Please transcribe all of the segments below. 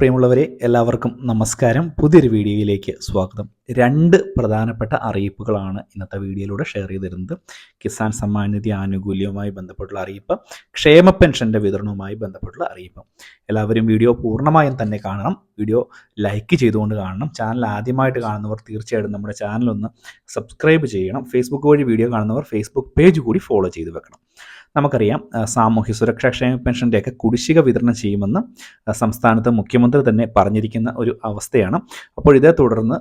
പ്രിയമുള്ളവരെ എല്ലാവർക്കും നമസ്കാരം. പുതിയൊരു വീഡിയോയിലേക്ക് സ്വാഗതം. രണ്ട് പ്രധാനപ്പെട്ട അറിയിപ്പുകളാണ് ഇന്നത്തെ വീഡിയോയിലൂടെ ഷെയർ ചെയ്തിരുന്നത്. കിസാൻ സമ്മാൻ നിധി ആനുകൂല്യവുമായി ബന്ധപ്പെട്ടുള്ള അറിയിപ്പ് ക്ഷേമ പെൻഷന്റെ വിതരണവുമായി ബന്ധപ്പെട്ടുള്ള അറിയിപ്പ്. എല്ലാവരും വീഡിയോ പൂർണമായും തന്നെ കാണണം. വീഡിയോ ലൈക്ക് ചെയ്തുകൊണ്ട് കാണണം. ചാനൽ ആദ്യമായിട്ട് കാണുന്നവർ തീർച്ചയായിട്ടും നമ്മുടെ ചാനൽ ഒന്ന് സബ്സ്ക്രൈബ് ചെയ്യണം. ഫേസ്ബുക്ക് വഴി വീഡിയോ കാണുന്നവർ ഫേസ്ബുക്ക് പേജ് കൂടി ഫോളോ ചെയ്ത് വെക്കണം. നമുക്കറിയാം സാമൂഹ്യ സുരക്ഷാ ക്ഷേമ പെൻഷന്റെയൊക്കെ കുടിശ്ശിക വിതരണം ചെയ്യുമെന്ന് സംസ്ഥാനത്ത് മുഖ്യമന്ത്രി തന്നെ പറഞ്ഞിരിക്കുന്ന ഒരു അവസ്ഥയാണ്. അപ്പോൾ ഇതേ തുടർന്ന്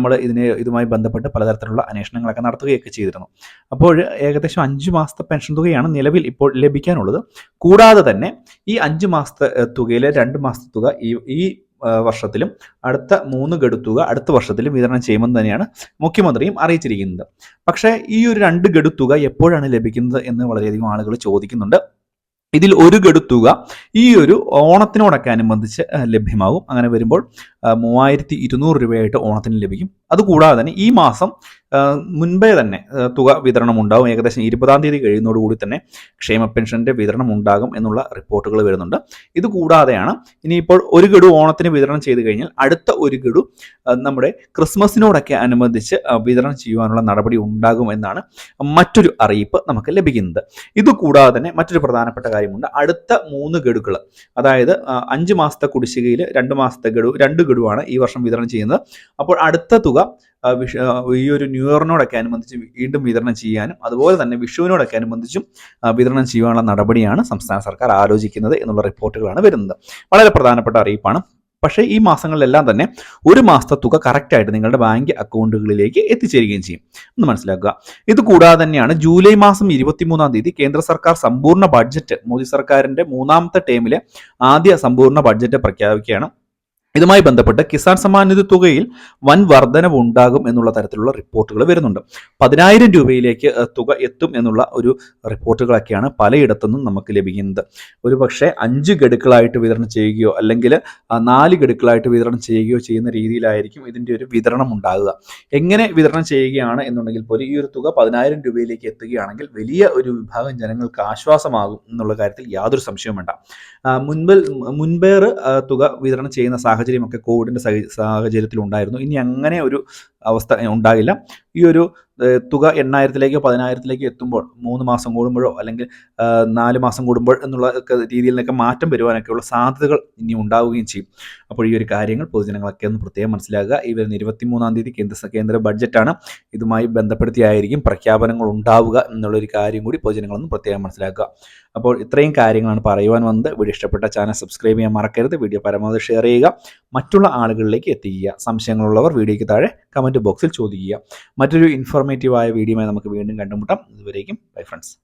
നമ്മൾ ഇതിനെ ഇതുമായി ബന്ധപ്പെട്ട് പലതരത്തിലുള്ള അന്വേഷണങ്ങളൊക്കെ നടത്തുകയൊക്കെ ചെയ്തിരുന്നു. അപ്പോൾ ഏകദേശം അഞ്ച് മാസത്തെ പെൻഷൻ തുകയാണ് നിലവിൽ ഇപ്പോൾ ലഭിക്കാനുള്ളത്. കൂടാതെ തന്നെ ഈ അഞ്ച് മാസത്തെ തുകയിലെ രണ്ട് മാസത്തെ തുക ഈ ഈ വർഷത്തിലും അടുത്ത മൂന്ന് ഗഡുത്തുക തുക അടുത്ത വർഷത്തിലും വിതരണം ചെയ്യുമെന്ന് തന്നെയാണ് മുഖ്യമന്ത്രിയും അറിയിച്ചിരിക്കുന്നത്. പക്ഷേ ഈ ഒരു രണ്ട് ഗഡുത്തുക തുക എപ്പോഴാണ് ലഭിക്കുന്നത് എന്ന് വളരെയധികം ആളുകൾ ചോദിക്കുന്നുണ്ട്. ഇതിൽ ഒരു ഗഡുത്തുക തുക ഈ ഒരു ഓണത്തിനോടൊക്കെ അനുബന്ധിച്ച് ലഭ്യമാകും. അങ്ങനെ വരുമ്പോൾ മൂവായിരത്തി ഇരുന്നൂറ് രൂപയായിട്ട് ഓണത്തിന് ലഭിക്കും. അതുകൂടാതെ തന്നെ ഈ മാസം മുൻപേ തന്നെ തുക വിതരണം ഉണ്ടാകും ഏകദേശം ഇരുപതാം തീയതി കഴിയുന്നതോടുകൂടി തന്നെ ക്ഷേമ പെൻഷന്റെ വിതരണം ഉണ്ടാകും എന്നുള്ള റിപ്പോർട്ടുകൾ വരുന്നുണ്ട്. ഇത് കൂടാതെയാണ് ഇനിയിപ്പോൾ ഒരു ഗഡു ഓണത്തിന് വിതരണം ചെയ്തു കഴിഞ്ഞാൽ അടുത്ത ഒരു ഗഡു നമ്മുടെ ക്രിസ്മസിനോടൊക്കെ അനുബന്ധിച്ച് വിതരണം ചെയ്യുവാനുള്ള നടപടി ഉണ്ടാകും എന്നാണ് മറ്റൊരു അറിയിപ്പ് നമുക്ക് ലഭിക്കുന്നത്. ഇത് കൂടാതെ തന്നെ മറ്റൊരു പ്രധാനപ്പെട്ട കാര്യമുണ്ട്. അടുത്ത മൂന്ന് ഗഡുക്കൾ അതായത് അഞ്ച് മാസത്തെ കുടിശ്ശികയിൽ രണ്ട് മാസത്തെ ഗഡു രണ്ട് ഗഡുവാണ് ഈ വർഷം വിതരണം ചെയ്യുന്നത്. അപ്പോൾ അടുത്ത തുക ഈ ഒരു ന്യൂ ഇയറിനോടൊക്കെ അനുബന്ധിച്ച് വീണ്ടും വിതരണം ചെയ്യാനും അതുപോലെ തന്നെ വിഷുവിനോടൊക്കെ അനുബന്ധിച്ചും വിതരണം ചെയ്യാനുള്ള നടപടിയാണ് സംസ്ഥാന സർക്കാർ ആലോചിക്കുന്നത് എന്നുള്ള റിപ്പോർട്ടുകളാണ് വരുന്നത്. വളരെ പ്രധാനപ്പെട്ട അറിയിപ്പാണ്. പക്ഷേ ഈ മാസങ്ങളിലെല്ലാം തന്നെ ഒരു മാസത്തെ തുക കറക്റ്റായിട്ട് നിങ്ങളുടെ ബാങ്ക് അക്കൗണ്ടുകളിലേക്ക് എത്തിച്ചേരുകയും ചെയ്യും. എന്ന് മനസ്സിലാക്കുക. ഇത് കൂടാതെ തന്നെയാണ് ജൂലൈ മാസം ഇരുപത്തിമൂന്നാം തീയതി കേന്ദ്ര സർക്കാർ സമ്പൂർണ ബഡ്ജറ്റ് മോദി സർക്കാരിന്റെ മൂന്നാമത്തെ ടേമിലെ ആദ്യ സമ്പൂർണ ബഡ്ജറ്റ് പ്രഖ്യാപിക്കുകയാണ്. ഇതുമായി ബന്ധപ്പെട്ട് കിസാൻ സമ്മാൻ നിധി തുകയിൽ വൻ വർധനവ് ഉണ്ടാകും എന്നുള്ള തരത്തിലുള്ള റിപ്പോർട്ടുകൾ വരുന്നുണ്ട്. പതിനായിരം രൂപയിലേക്ക് തുക എത്തും എന്നുള്ള ഒരു റിപ്പോർട്ടുകളൊക്കെയാണ് പലയിടത്തുനിന്നും നമുക്ക് ലഭിക്കുന്നത്. ഒരു പക്ഷേ അഞ്ച് ഗഡുക്കളായിട്ട് വിതരണം ചെയ്യുകയോ അല്ലെങ്കിൽ നാല് ഗഡുക്കളായിട്ട് വിതരണം ചെയ്യുകയോ ചെയ്യുന്ന രീതിയിലായിരിക്കും ഇതിന്റെ ഒരു വിതരണം ഉണ്ടാകുക. എങ്ങനെ വിതരണം ചെയ്യുകയാണ് എന്നുണ്ടെങ്കിൽ പോലും ഈ ഒരു തുക പതിനായിരം രൂപയിലേക്ക് എത്തുകയാണെങ്കിൽ വലിയ ഒരു വിഭാഗം ജനങ്ങൾക്ക് ആശ്വാസമാകും എന്നുള്ള കാര്യത്തിൽ യാതൊരു സംശയവും വേണ്ട. മുൻപിൽ മുൻപേറ് തുക വിതരണം ചെയ്യുന്ന സാഹചര്യമൊക്കെ കോവിഡിന്റെ സാഹചര്യത്തിൽ ഉണ്ടായിരുന്നു ഇനി അങ്ങനെ ഒരു അവസ്ഥ ഉണ്ടാകില്ല. ഈ ഒരു തുക എണ്ണായിരത്തിലേക്കോ പതിനായിരത്തിലേക്കോ എത്തുമ്പോൾ മൂന്ന് മാസം കൂടുമ്പോഴോ അല്ലെങ്കിൽ നാല് മാസം കൂടുമ്പോൾ എന്നുള്ള രീതിയിൽ നിന്നൊക്കെ മാറ്റം വരുവാനൊക്കെയുള്ള സാധ്യതകൾ ഇനി ഉണ്ടാവുകയും ചെയ്യും. അപ്പോൾ ഈ ഒരു കാര്യങ്ങൾ പൊതുജനങ്ങളൊക്കെ ഒന്ന് പ്രത്യേകം മനസ്സിലാക്കുക. ഈ വരുന്ന ഇരുപത്തിമൂന്നാം തീയതി കേന്ദ്ര കേന്ദ്ര ബഡ്ജറ്റാണ്. ഇതുമായി ബന്ധപ്പെടുത്തിയായിരിക്കും പ്രഖ്യാപനങ്ങൾ ഉണ്ടാവുക എന്നുള്ളൊരു കാര്യം കൂടി പൊതുജനങ്ങളൊന്ന് പ്രത്യേകം മനസ്സിലാക്കുക. അപ്പോൾ ഇത്രയും കാര്യങ്ങളാണ് പറയുവാൻ വന്നത്. വീഡിയോ ഇഷ്ടപ്പെട്ട ചാനൽ സബ്സ്ക്രൈബ് ചെയ്യാൻ മറക്കരുത്. വീഡിയോ പരമാവധി ഷെയർ ചെയ്യുക. മറ്റുള്ള ആളുകളിലേക്ക് എത്തിക്കുക. സംശയങ്ങളുള്ളവർ വീഡിയോയ്ക്ക് താഴെ കമന്റ് ബോക്സിൽ ചോദിക്കുക. മറ്റൊരു ഇൻഫോർമേറ്റീവായ വീഡിയോയുമായി നമുക്ക് വീണ്ടും കണ്ടുമുട്ടാം. ഇതുവരേക്കും ബൈ ഫ്രണ്ട്സ്